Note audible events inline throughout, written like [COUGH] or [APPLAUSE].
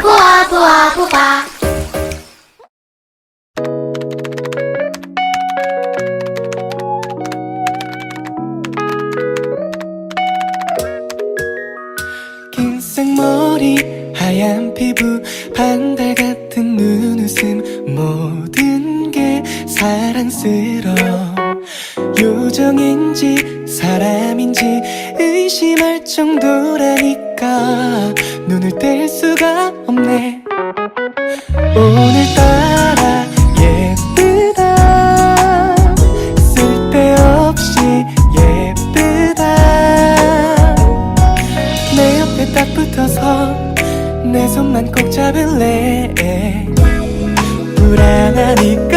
부아 부아 부아 긴 생머리 하얀 피부 반달 같은 눈웃음 모든 게 사랑스러워. 요정인지 사람인지 의심할 정도라니까. 눈을 뗄 없네. 오늘따라 예쁘다. 쓸데없이 예쁘다. 내 옆에 딱 붙어서 내 손만 꼭 잡을래. 불안하니까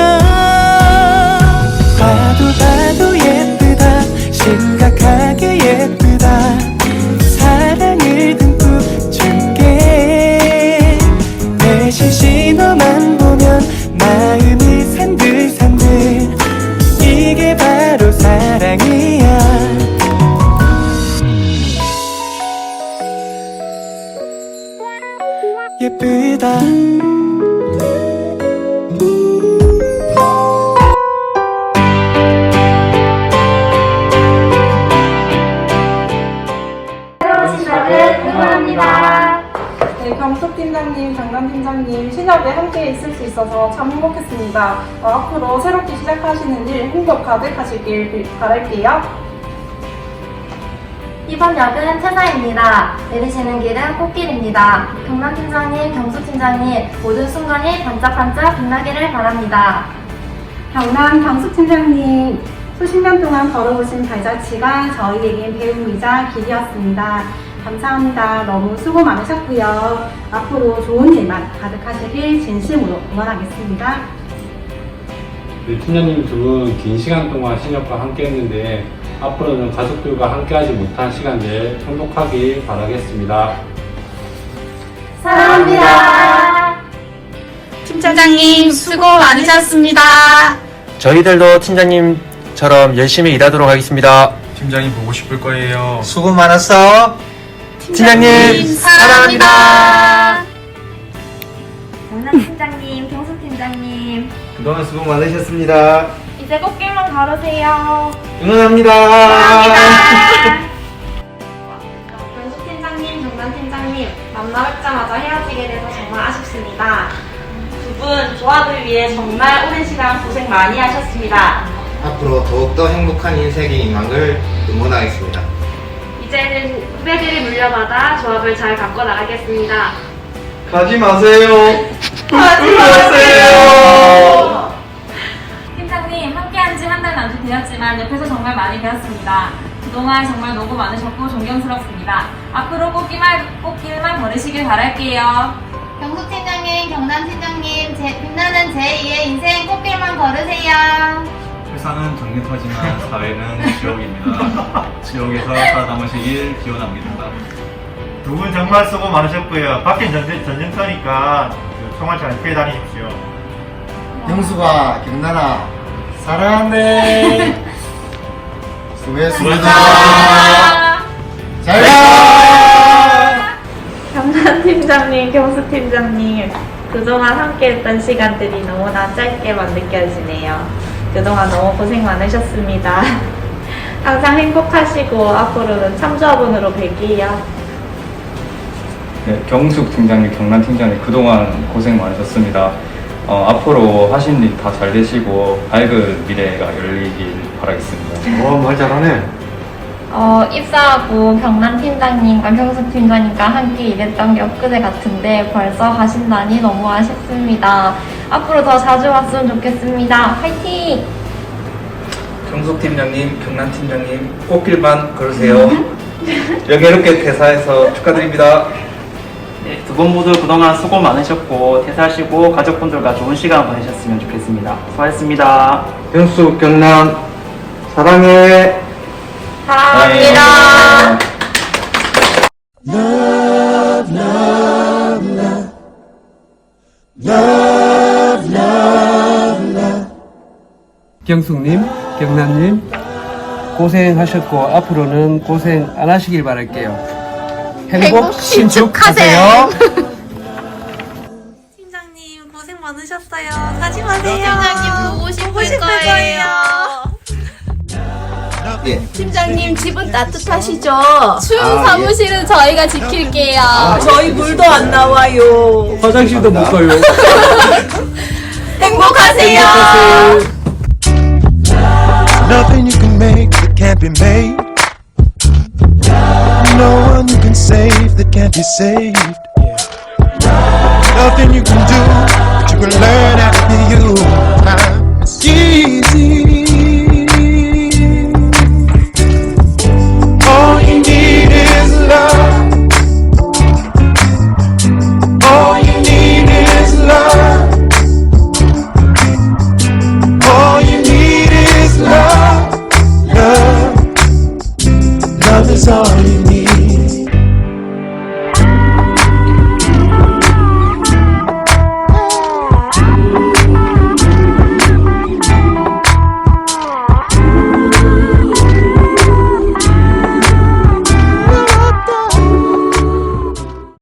팀장님, 장관 팀장님, 신협에 함께 있을 수 있어서 참 행복했습니다. 어, 앞으로 새롭게 시작하시는 일 행복 가득하시길 빌- 바랄게요. 이번 역은 태사입니다. 내리시는 길은 꽃길입니다. 경남 팀장님, 경수 팀장님 모든 순간이 반짝반짝 빛나기를 바랍니다. 경남 경숙 팀장님, 수십 년 동안 걸어오신 발자취가 저희에겐 배움이자 길이었습니다. 감사합니다. 너무 수고 많으셨고요. 앞으로 좋은 일만 가득하시길 진심으로 응원하겠습니다. 네, 팀장님 두 분 긴 시간 동안 신협과 함께 했는데 앞으로는 가족들과 함께하지 못한 시간들 행복하길 바라겠습니다. 사랑합니다. 팀장님 수고 많으셨습니다. 저희들도 팀장님처럼 열심히 일하도록 하겠습니다. 팀장님 보고 싶을 거예요. 수고 많았어. 팀장님 사랑합니다. 경남 팀장님, 경수 팀장님 그동안 수고 많으셨습니다. 이제 꽃길만 걸으세요. 응원합니다. 경숙 팀장님, 경남 팀장님, 만나 뵙자마자 헤어지게 돼서 정말 아쉽습니다. 두 분 조합을 위해 정말 오랜 시간 고생 많이 하셨습니다. 앞으로 더욱더 행복한 인생이 임하길 응원하겠습니다. 이제는 후배들이 물려받아 조합을 잘 바꿔 나가겠습니다. 가지 마세요. 하지 마세요. 팀장님 함께한 지 한 달 남짓 되었지만 옆에서 정말 많이 배웠습니다. 그동안 정말 너무 많으셨고 존경스럽습니다. 앞으로 꽃길만, 꽃길만 걸으시길 바랄게요. 경수 팀장님, 경남 팀장님 제, 빛나는 제2의 인생 꽃길만 걸으세요. 세상은 정겹하지만 사회는 지옥입니다. 지옥에서 살아남으시길 기원합니다. 두 분 정말 수고 많으셨고요. 밖엔 전쟁, 전쟁터니까 그 총알 잘 피해 다니십시오. 형수가 경나나 사랑한대. [LAUGHS] 수고했습니다. 잘 가. 경남 팀장님, 경수 팀장님, 그동안 함께했던 시간들이 너무나 짧게만 느껴지네요. 그동안 너무 고생 많으셨습니다. [LAUGHS] 항상 행복하시고 앞으로는 참조합원으로 뵐게요. 네, 경숙 팀장님, 경란 팀장님 그동안 고생 많으셨습니다. 어, 앞으로 하신 일 다 잘 되시고 밝은 미래가 열리길 바라겠습니다. 와, 말 잘하네. 어, 입사하고 경남 팀장님과 경수 팀장님과 함께 일했던 게 엊그제 같은데 벌써 가신다니 너무 아쉽습니다. 앞으로 더 자주 왔으면 좋겠습니다. 화이팅! 경숙 팀장님, 경남 팀장님 꽃길만 걸으세요. [LAUGHS] 명예롭게 퇴사해서 축하드립니다. 네, 두 분 모두 그동안 수고 많으셨고 퇴사하시고 가족분들과 좋은 시간 보내셨으면 좋겠습니다. 수고하셨습니다. 경숙, 경남 사랑해. 사랑합니다. 경숙님, 경남님 고생하셨고 앞으로는 고생 안 하시길 바랄게요. 행복 신축하세요. 팀장님 고생 많으셨어요. 가지 마세요. 팀장님 보고 싶을 거예요. 예. 팀장님 집은 아, 따뜻하시죠? 추운 아, 예. 사무실은 저희가 지킬게요. 아, 예. 저희 물도 안 나와요. 화장실도 못 가요. [LAUGHS] 행복하세요. Nothing you can make that can't be made. No one you can save that can't be saved. Nothing you can do, but you can learn after you. It's easy.